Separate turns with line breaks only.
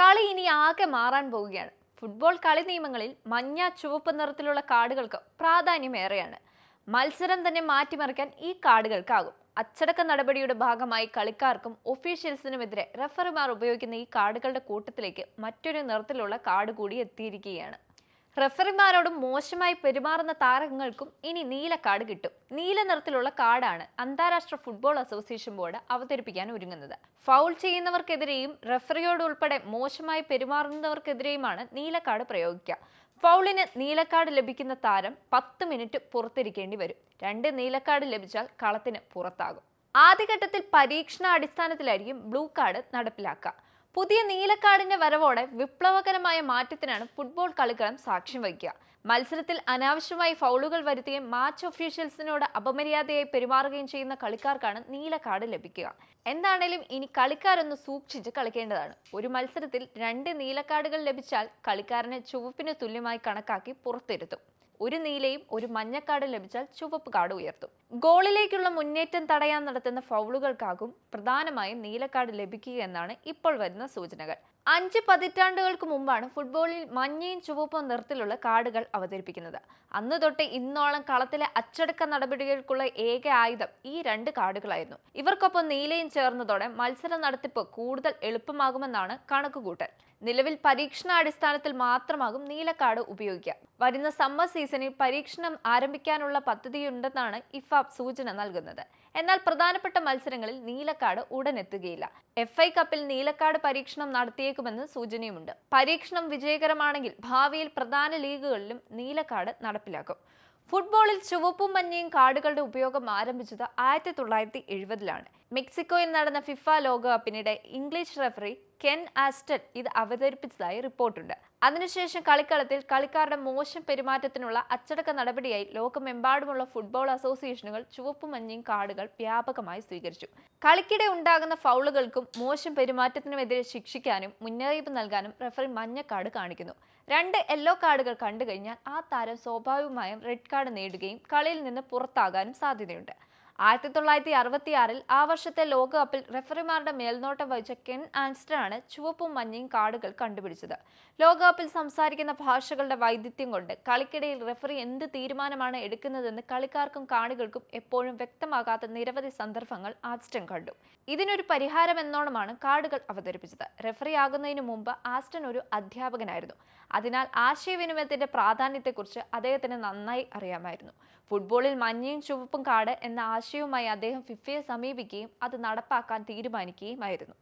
കളി ഇനി ആകെ മാറാൻ പോവുകയാണ്. ഫുട്ബോൾ കളി നിയമങ്ങളിൽ മഞ്ഞ ചുവപ്പ് നിറത്തിലുള്ള കാർഡുകൾക്ക് പ്രാധാന്യമേറെയാണ്. മത്സരം തന്നെ മാറ്റിമറിക്കാൻ ഈ കാർഡുകൾക്കാകും. അച്ചടക്ക നടപടിയുടെ ഭാഗമായി കളിക്കാർക്കും ഒഫീഷ്യൽസിനുമെതിരെ റഫറിമാർ ഉപയോഗിക്കുന്ന ഈ കാർഡുകളുടെ കൂട്ടത്തിലേക്ക് മറ്റൊരു നിറത്തിലുള്ള കാർഡ് കൂടി എത്തിയിരിക്കുകയാണ്. റഫറിമാരോടും മോശമായി പെരുമാറുന്ന താരങ്ങൾക്കും ഇനി നീല കാർഡ് കിട്ടും. നീല നിറത്തിലുള്ള കാർഡാണ് അന്താരാഷ്ട്ര ഫുട്ബോൾ അസോസിയേഷൻ ബോർഡ് അവതരിപ്പിക്കാൻ ഒരുങ്ങുന്നത്. ഫൗൾ ചെയ്യുന്നവർക്കെതിരെയും റഫറിയോട് ഉൾപ്പെടെ മോശമായി പെരുമാറുന്നവർക്കെതിരെയുമാണ് നീല കാർഡ് പ്രയോഗിക്കുക. ഫൗളിന് നീലക്കാർഡ് ലഭിക്കുന്ന താരം പത്ത് മിനിറ്റ് പുറത്തിരിക്കേണ്ടി വരും. രണ്ട് നീലക്കാർഡ് ലഭിച്ചാൽ കളത്തിന് പുറത്താകും. ആദ്യഘട്ടത്തിൽ പരീക്ഷണ അടിസ്ഥാനത്തിലായിരിക്കും ബ്ലൂ കാർഡ് നടപ്പിലാക്കുക. പുതിയ നീലക്കാടിന്റെ വരവോടെ വിപ്ലവകരമായ മാറ്റത്തിനാണ് ഫുട്ബോൾ കളിക്കളം സാക്ഷ്യം വഹിക്കുക. മത്സരത്തിൽ അനാവശ്യമായി ഫൗളുകൾ വരുത്തുകയും മാച്ച് ഒഫീഷ്യൽസിനോട് അപമര്യാദയായി പെരുമാറുകയും ചെയ്യുന്ന കളിക്കാർക്കാണ് നീലക്കാട് ലഭിക്കുക. എന്താണേലും ഇനി കളിക്കാരൊന്ന് സൂക്ഷിച്ച് കളിക്കേണ്ടതാണ്. ഒരു മത്സരത്തിൽ രണ്ട് നീലക്കാടുകൾ ലഭിച്ചാൽ കളിക്കാരനെ ചുവപ്പിന് തുല്യമായി കണക്കാക്കി പുറത്തിരുത്തും. ഒരു നീലയും ഒരു മഞ്ഞക്കാർഡും ലഭിച്ചാൽ ചുവപ്പ് കാർഡ് ഉയർത്തും. ഗോളിലേക്കുള്ള മുന്നേറ്റം തടയാൻ നടത്തുന്ന ഫൗളുകൾക്കാകും പ്രധാനമായും നീലക്കാർഡ് ലഭിക്കുക എന്നാണ് ഇപ്പോൾ വരുന്ന സൂചനകൾ. അഞ്ച് പതിറ്റാണ്ടുകൾക്ക് മുമ്പാണ് ഫുട്ബോളിൽ മഞ്ഞയും ചുവപ്പും നിറത്തിലുള്ള കാർഡുകൾ അവതരിപ്പിക്കുന്നത്. അന്ന് തൊട്ട് ഇന്നോളം കളത്തിലെ അച്ചടക്ക നടപടികൾക്കുള്ള ഏക ആയുധം ഈ രണ്ട് കാർഡുകളായിരുന്നു ഇവർക്കൊപ്പം നീലയും ചേർന്നതോടെ മത്സര നടത്തിപ്പ് കൂടുതൽ എളുപ്പമാകുമെന്നാണ് കണക്കുകൂട്ടൽ. നിലവിൽ പരീക്ഷണാടിസ്ഥാനത്തിൽ മാത്രമാകും നീലക്കാട് ഉപയോഗിക്കുക. വരുന്ന സമ്മർ സീസണിൽ പരീക്ഷണം ആരംഭിക്കാനുള്ള പദ്ധതിയുണ്ടെന്നാണ് ഇഫാബ് സൂചന നൽകുന്നത്. എന്നാൽ പ്രധാനപ്പെട്ട മത്സരങ്ങളിൽ നീലക്കാട് ഉടനെത്തുകയില്ല. എഫ് ഐ കപ്പിൽ നീലക്കാട് പരീക്ഷണം നടത്തിയേക്കുമെന്ന് സൂചനയുമുണ്ട്. പരീക്ഷണം വിജയകരമാണെങ്കിൽ ഭാവിയിൽ പ്രധാന ലീഗുകളിലും നീലക്കാട് നടപ്പിലാക്കും. ഫുട്ബോളിൽ ചുവപ്പും മഞ്ഞയും കാർഡുകളുടെ ഉപയോഗം ആരംഭിച്ചത് ആയിരത്തി തൊള്ളായിരത്തി എഴുപതിലാണ് മെക്സിക്കോയിൽ നടന്ന ഫിഫ ലോകകപ്പിനിടെ ഇംഗ്ലീഷ് റെഫറി കെൻ ആസ്റ്റൺ ഇത് അവതരിപ്പിച്ചതായി റിപ്പോർട്ടുണ്ട്. അതിനുശേഷം കളിക്കളത്തിൽ കളിക്കാരുടെ മോശം പെരുമാറ്റത്തിനുള്ള അച്ചടക്ക നടപടിയായി ലോകമെമ്പാടുമുള്ള ഫുട്ബോൾ അസോസിയേഷനുകൾ ചുവപ്പും മഞ്ഞയും കാർഡുകൾ വ്യാപകമായി സ്വീകരിച്ചു. കളിക്കിടെ ഉണ്ടാകുന്ന ഫൗളുകൾക്കും മോശം പെരുമാറ്റത്തിനുമെതിരെ ശിക്ഷിക്കാനും മുന്നറിയിപ്പ് നൽകാനും റഫറി മഞ്ഞ കാർഡ് കാണിക്കുന്നു. രണ്ട് യെല്ലോ കാർഡുകൾ കണ്ടു കഴിഞ്ഞാൽ ആ താരം സ്വാഭാവികമായും റെഡ് കാർഡ് നേടുകയും കളിയിൽ നിന്ന് പുറത്താകാനും സാധ്യതയുണ്ട്. ആയിരത്തി തൊള്ളായിരത്തി അറുപത്തി ആറിൽ ആ വർഷത്തെ ലോകകപ്പിൽ റെഫറിമാരുടെ മേൽനോട്ടം വഹിച്ച കെൻ ആൻസ്റ്റൺ ആണ് ചുവപ്പും മഞ്ഞയും കാർഡുകൾ കണ്ടുപിടിച്ചത്. ലോകകപ്പിൽ സംസാരിക്കുന്ന ഭാഷകളുടെ വൈദഗ്ധ്യം കൊണ്ട് കളിക്കിടയിൽ റെഫറി എന്ത് തീരുമാനമാണ് എടുക്കുന്നതെന്ന് കളിക്കാർക്കും കാണികൾക്കും എപ്പോഴും വ്യക്തമാകാത്ത നിരവധി സന്ദർഭങ്ങൾ ആസ്റ്റൺ കണ്ടു. ഇതിനൊരു പരിഹാരം എന്നോണമാണ് കാർഡുകൾ അവതരിപ്പിച്ചത്. റെഫറി ആകുന്നതിനു മുമ്പ് ആസ്റ്റൺ ഒരു അധ്യാപകനായിരുന്നു. അതിനാൽ ആശയവിനിമയത്തിന്റെ പ്രാധാന്യത്തെക്കുറിച്ച് അദ്ദേഹത്തിന് നന്നായി അറിയാമായിരുന്നു. ഫുട്ബോളിൽ മഞ്ഞയും ചുവപ്പും കാട് എന്ന ആശയവുമായി അദ്ദേഹം ഫിഫയെ സമീപിക്കുകയും അത് നടപ്പാക്കാൻ തീരുമാനിക്കുകയുമായിരുന്നു.